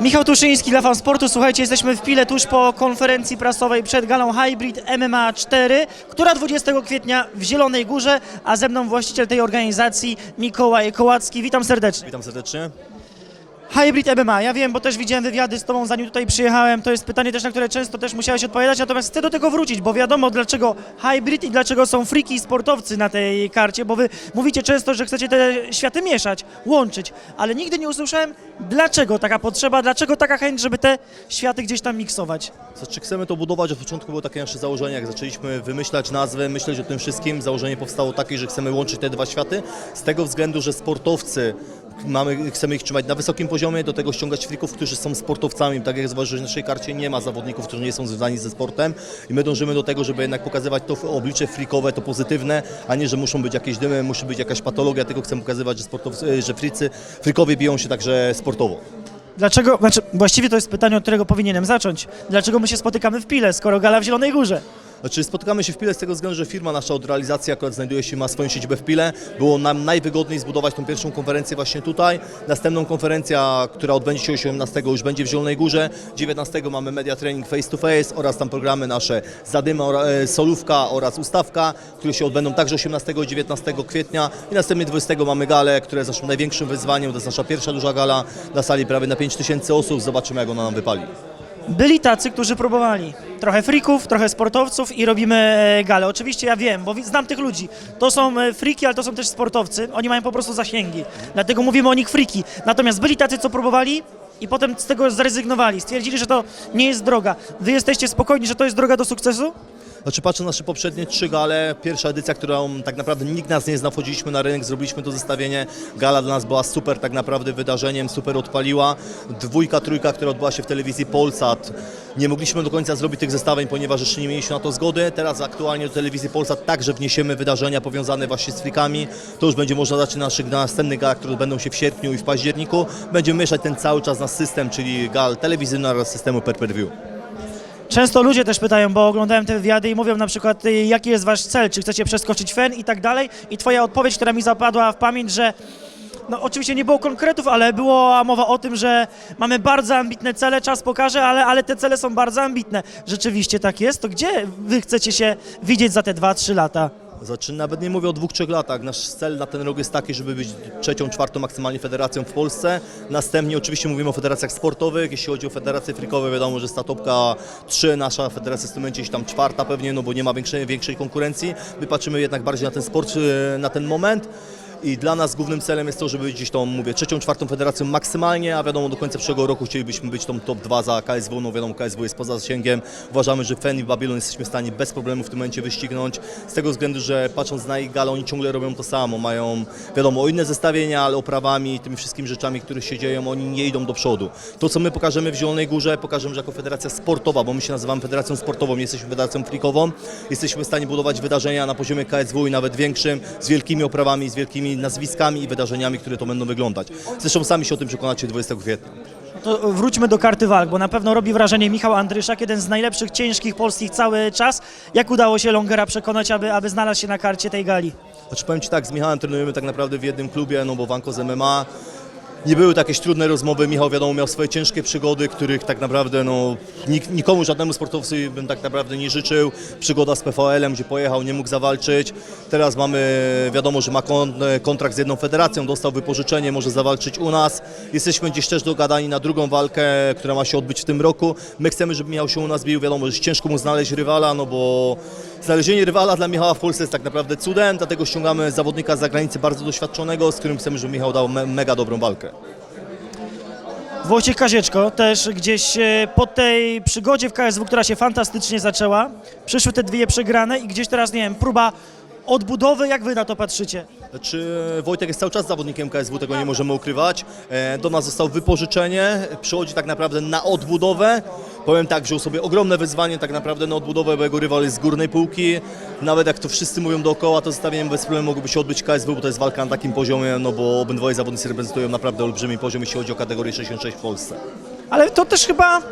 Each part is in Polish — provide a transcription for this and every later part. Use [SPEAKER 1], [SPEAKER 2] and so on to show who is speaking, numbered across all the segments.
[SPEAKER 1] Michał Tuszyński dla Fan Sportu. Słuchajcie, jesteśmy w Pile tuż po konferencji prasowej przed galą Hybrid MMA 4, która 20 kwietnia w Zielonej Górze, a ze mną właściciel tej organizacji Mikołaj Kołacki. Witam serdecznie.
[SPEAKER 2] Witam serdecznie.
[SPEAKER 1] Hybrid MMA, ja wiem, bo też widziałem wywiady z Tobą zanim tutaj przyjechałem, to jest pytanie też, na które często też musiałeś odpowiadać, natomiast chcę do tego wrócić, bo wiadomo dlaczego Hybrid i dlaczego są friki sportowcy na tej karcie, bo Wy mówicie często, że chcecie te światy mieszać, łączyć, ale nigdy nie usłyszałem dlaczego taka potrzeba, dlaczego taka chęć, żeby te światy gdzieś tam miksować.
[SPEAKER 2] Znaczy chcemy to budować, od początku było takie nasze założenie, jak zaczęliśmy wymyślać nazwę, myśleć o tym wszystkim, założenie powstało takie, że chcemy łączyć te dwa światy, z tego względu, że sportowcy Mamy, chcemy ich trzymać na wysokim poziomie, do tego ściągać frików, którzy są sportowcami. Tak jak zauważyłeś, w naszej karcie nie ma zawodników, którzy nie są związani ze sportem i my dążymy do tego, żeby jednak pokazywać to oblicze frikowe, to pozytywne, a nie, że muszą być jakieś dymy, musi być jakaś patologia, tylko chcemy pokazywać, że, sportowcy, że fricy, frikowie biją się także sportowo.
[SPEAKER 1] Dlaczego, znaczy właściwie to jest pytanie, od którego powinienem zacząć. Dlaczego my się spotykamy w Pile, skoro gala w Zielonej Górze?
[SPEAKER 2] Znaczy spotykamy się w Pile z tego względu, że firma nasza od realizacji akurat znajduje się, ma swoją siedzibę w Pile. Było nam najwygodniej zbudować tą pierwszą konferencję właśnie tutaj. Następną konferencja, która odbędzie się 18 już będzie w Zielonej Górze. 19 mamy media training face to face oraz tam programy nasze Zadyma, e, Solówka oraz Ustawka, które się odbędą także 18 i 19 kwietnia. I następnie 20 mamy galę, które jest naszym największym wyzwaniem. To jest nasza pierwsza duża gala na sali prawie na 5000 osób. Zobaczymy jak ona nam wypali.
[SPEAKER 1] Byli tacy, którzy próbowali. Trochę frików, trochę sportowców i robimy e, galę. Oczywiście ja wiem, bo znam tych ludzi. To są e, friki, ale to są też sportowcy. Oni mają po prostu zasięgi. Dlatego mówimy o nich friki. Natomiast byli tacy, co próbowali i potem z tego zrezygnowali. Stwierdzili, że to nie jest droga. Wy jesteście spokojni, że to jest droga do sukcesu?
[SPEAKER 2] Znaczy patrzę na nasze poprzednie trzy gale, pierwsza edycja, którą tak naprawdę nikt nas nie zna, wchodziliśmy na rynek, zrobiliśmy to zestawienie, gala dla nas była super tak naprawdę wydarzeniem, super odpaliła, dwójka, trójka, która odbyła się w telewizji Polsat, nie mogliśmy do końca zrobić tych zestawień, ponieważ jeszcze nie mieliśmy na to zgody, teraz aktualnie do telewizji Polsat także wniesiemy wydarzenia powiązane właśnie z frikami, to już będzie można dać na naszych na następnych galach, które odbędą się w sierpniu i w październiku, będziemy mieszać ten cały czas na system, czyli gal telewizyjny oraz systemu per per view.
[SPEAKER 1] Często ludzie też pytają, bo oglądałem te wywiady i mówią na przykład, y, jaki jest wasz cel, czy chcecie przeskoczyć fen i tak dalej. I twoja odpowiedź, która mi zapadła w pamięć, że no oczywiście nie było konkretów, ale była mowa o tym, że mamy bardzo ambitne cele, czas pokaże, ale, ale te cele są bardzo ambitne. Rzeczywiście tak jest. To gdzie wy chcecie się widzieć za te 2-3 lata?
[SPEAKER 2] Znaczy, nawet nie mówię o dwóch, trzech latach. Nasz cel na ten rok jest taki, żeby być trzecią, czwartą maksymalnie federacją w Polsce. Następnie oczywiście mówimy o federacjach sportowych. Jeśli chodzi o federacje frikowe, wiadomo, że jest ta topka 3, nasza federacja jest w tym momencie tam czwarta pewnie, no bo nie ma większej, większej konkurencji. My patrzymy jednak bardziej na ten sport e, na ten moment. I dla nas głównym celem jest to, żeby być gdzieś tą, mówię, trzecią, czwartą federacją maksymalnie, a wiadomo, do końca przyszłego roku chcielibyśmy być tą top 2 za KSW, no wiadomo, KSW jest poza zasięgiem. Uważamy, że Fen i Babylon jesteśmy w stanie bez problemu w tym momencie wyścignąć, z tego względu, że patrząc na ich galę, oni ciągle robią to samo, mają, wiadomo, o inne zestawienia, ale oprawami, tymi wszystkimi rzeczami, które się dzieją, oni nie idą do przodu. To, co my pokażemy w Zielonej Górze, pokażemy, że jako federacja sportowa, bo my się nazywamy federacją sportową, nie jesteśmy federacją frikową, jesteśmy w stanie budować wydarzenia na poziomie KSW i nawet większym, z wielkimi oprawami, z wielkimi nazwiskami i wydarzeniami, które to będą wyglądać. Zresztą sami się o tym przekonacie 20 kwietnia.
[SPEAKER 1] To wróćmy do karty walk, bo na pewno robi wrażenie Michał Andryszak, jeden z najlepszych ciężkich polskich cały czas. Jak udało się Longera przekonać, aby, aby znalazł się na karcie tej gali?
[SPEAKER 2] Znaczy powiem Ci tak, z Michałem trenujemy tak naprawdę w jednym klubie, no bo Wanko z MMA. Nie były to jakieś trudne rozmowy, Michał wiadomo miał swoje ciężkie przygody, których tak naprawdę no, nik, nikomu, żadnemu sportowcy bym tak naprawdę nie życzył. Przygoda z PVL-em, gdzie pojechał, nie mógł zawalczyć. Teraz mamy, wiadomo, że ma kon, kontrakt z jedną federacją, dostał wypożyczenie, może zawalczyć u nas. Jesteśmy gdzieś też dogadani na drugą walkę, która ma się odbyć w tym roku. My chcemy, żeby Michał się u nas bił, wiadomo, że ciężko mu znaleźć rywala, no bo znalezienie rywala dla Michała w Polsce jest tak naprawdę cudem, dlatego ściągamy zawodnika z zagranicy bardzo doświadczonego, z którym chcemy, żeby Michał dał me mega dobrą walkę.
[SPEAKER 1] Wojciech Kazieczko też gdzieś e, po tej przygodzie w KSW, która się fantastycznie zaczęła, przyszły te dwie przegrane i gdzieś teraz, nie wiem, próba odbudowy, jak wy na to patrzycie?
[SPEAKER 2] Czy Wojtek jest cały czas zawodnikiem KSW, tego nie możemy ukrywać. E, Do nas zostało wypożyczenie, przychodzi tak naprawdę na odbudowę. Powiem tak, wziął sobie ogromne wyzwanie tak naprawdę na odbudowę, bo jego rywal jest z górnej półki. Nawet jak to wszyscy mówią dookoła, to zestawieniem bez problemu mogłoby się odbyć KSW, bo to jest walka na takim poziomie, no bo obydwoje zawodnicy reprezentują naprawdę olbrzymi poziom, jeśli chodzi o kategorię 66 w Polsce.
[SPEAKER 1] Ale to też chyba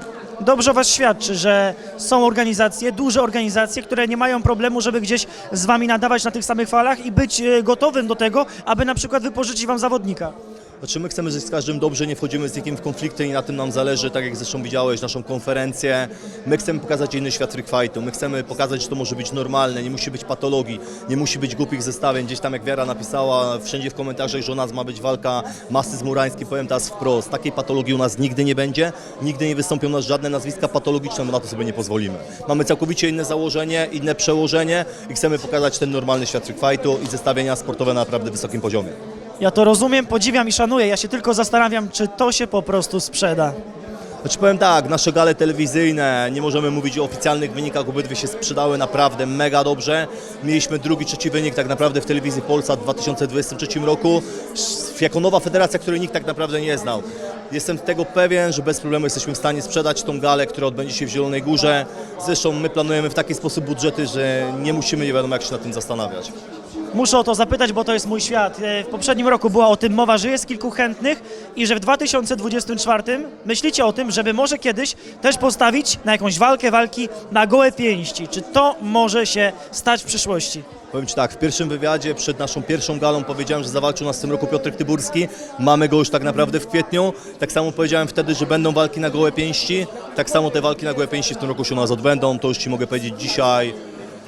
[SPEAKER 1] dobrze was świadczy, że są organizacje, duże organizacje, które nie mają problemu, żeby gdzieś z wami nadawać na tych samych falach i być e, gotowym do tego, aby na przykład wypożyczyć wam zawodnika.
[SPEAKER 2] Znaczy my chcemy żyć z każdym dobrze, nie wchodzimy z nikim w konflikty i na tym nam zależy, tak jak zresztą widziałeś naszą konferencję. My chcemy pokazać inny świat freak fightu, my chcemy pokazać, że to może być normalne, nie musi być patologii, nie musi być głupich zestawień. Gdzieś tam jak Wiara napisała wszędzie w komentarzach, że u nas ma być walka masy z Murańskim, powiem teraz wprost, takiej patologii u nas nigdy nie będzie, nigdy nie wystąpią nas żadne nazwiska patologiczne, bo na to sobie nie pozwolimy. Mamy całkowicie inne założenie, inne przełożenie i chcemy pokazać ten normalny świat freak fightu i zestawienia sportowe na naprawdę wysokim poziomie.
[SPEAKER 1] Ja to rozumiem, podziwiam i szanuję. Ja się tylko zastanawiam, czy to się po prostu sprzeda.
[SPEAKER 2] Znaczy powiem tak, nasze gale telewizyjne, nie możemy mówić o oficjalnych wynikach, obydwie się sprzedały naprawdę mega dobrze. Mieliśmy drugi, trzeci wynik tak naprawdę w telewizji Polsat w 2023 roku, jako nowa federacja, której nikt tak naprawdę nie znał. Jestem tego pewien, że bez problemu jesteśmy w stanie sprzedać tą galę, która odbędzie się w Zielonej Górze. Zresztą my planujemy w taki sposób budżety, że nie musimy nie wiadomo jak się nad tym zastanawiać.
[SPEAKER 1] Muszę o to zapytać, bo to jest mój świat. E, W poprzednim roku była o tym mowa, że jest kilku chętnych i że w 2024 myślicie o tym, żeby może kiedyś też postawić na jakąś walkę, walki na gołe pięści. Czy to może się stać w przyszłości?
[SPEAKER 2] Powiem Ci tak, w pierwszym wywiadzie przed naszą pierwszą galą powiedziałem, że zawalczył nas w tym roku Piotr Tyburski. Mamy go już tak naprawdę w kwietniu. Tak samo powiedziałem wtedy, że będą walki na gołe pięści. Tak samo te walki na gołe pięści w tym roku się u nas odbędą. To już Ci mogę powiedzieć dzisiaj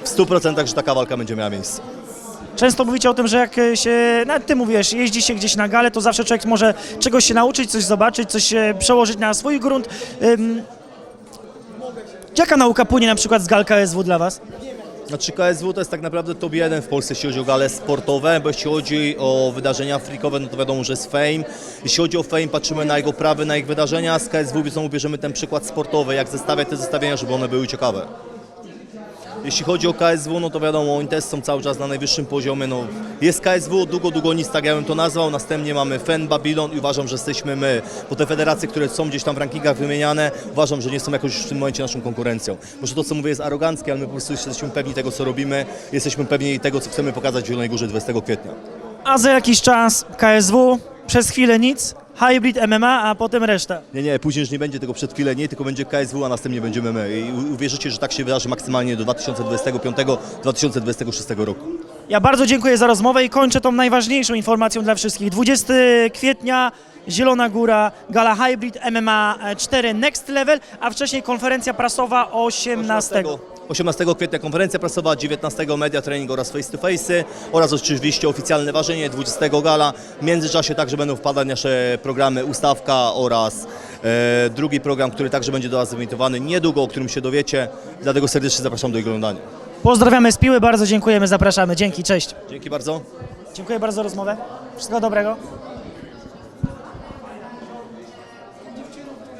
[SPEAKER 2] w 100%, że taka walka będzie miała miejsce.
[SPEAKER 1] Często mówicie o tym, że jak e, się, nawet ty mówisz, jeździ się gdzieś na galę, to zawsze człowiek może czegoś się nauczyć, coś zobaczyć, coś e, przełożyć na swój grunt. Jaka nauka płynie na przykład z gal KSW dla Was?
[SPEAKER 2] Znaczy KSW to jest tak naprawdę top 1 w Polsce, jeśli chodzi o gale sportowe, bo jeśli chodzi o wydarzenia freakowe, no to wiadomo, że jest Fame. Jeśli chodzi o Fame, patrzymy na jego prawy, na ich wydarzenia. Z KSW znowu bierzemy ten przykład sportowy, jak zestawiać te zestawienia, żeby one były ciekawe. Jeśli chodzi o KSW, no to wiadomo, oni też są cały czas na najwyższym poziomie. No, jest KSW, długo, długo nic, tak ja bym to nazwał. Następnie mamy FEN, Babylon i uważam, że jesteśmy my. Bo te federacje, które są gdzieś tam w rankingach wymieniane, uważam, że nie są jakoś w tym momencie naszą konkurencją. Może to, co mówię, jest aroganckie, ale my po prostu jesteśmy pewni tego, co robimy. Jesteśmy pewni tego, co chcemy pokazać w Zielonej Górze 20 kwietnia.
[SPEAKER 1] A za jakiś czas KSW, przez chwilę nic, Hybrid MMA, a potem reszta.
[SPEAKER 2] Nie, nie, później już nie będzie tego przed chwilę, nie, tylko będzie KSW, a następnie będziemy my. I uwierzycie, że tak się wydarzy maksymalnie do 2025-2026 roku.
[SPEAKER 1] Ja bardzo dziękuję za rozmowę i kończę tą najważniejszą informacją dla wszystkich. 20 kwietnia, Zielona Góra, gala Hybrid MMA 4 Next Level, a wcześniej konferencja prasowa 18.
[SPEAKER 2] 18 kwietnia konferencja prasowa, 19 media training oraz face to face oraz oczywiście oficjalne ważenie, 20 gala. W międzyczasie także będą wpadać nasze programy Ustawka oraz e, drugi program, który także będzie do Was wyemitowany niedługo, o którym się dowiecie. Dlatego serdecznie zapraszam do oglądania.
[SPEAKER 1] Pozdrawiamy z Piły, bardzo dziękujemy, zapraszamy. Dzięki, cześć.
[SPEAKER 2] Dzięki bardzo.
[SPEAKER 1] Dziękuję bardzo za rozmowę. Wszystkiego dobrego.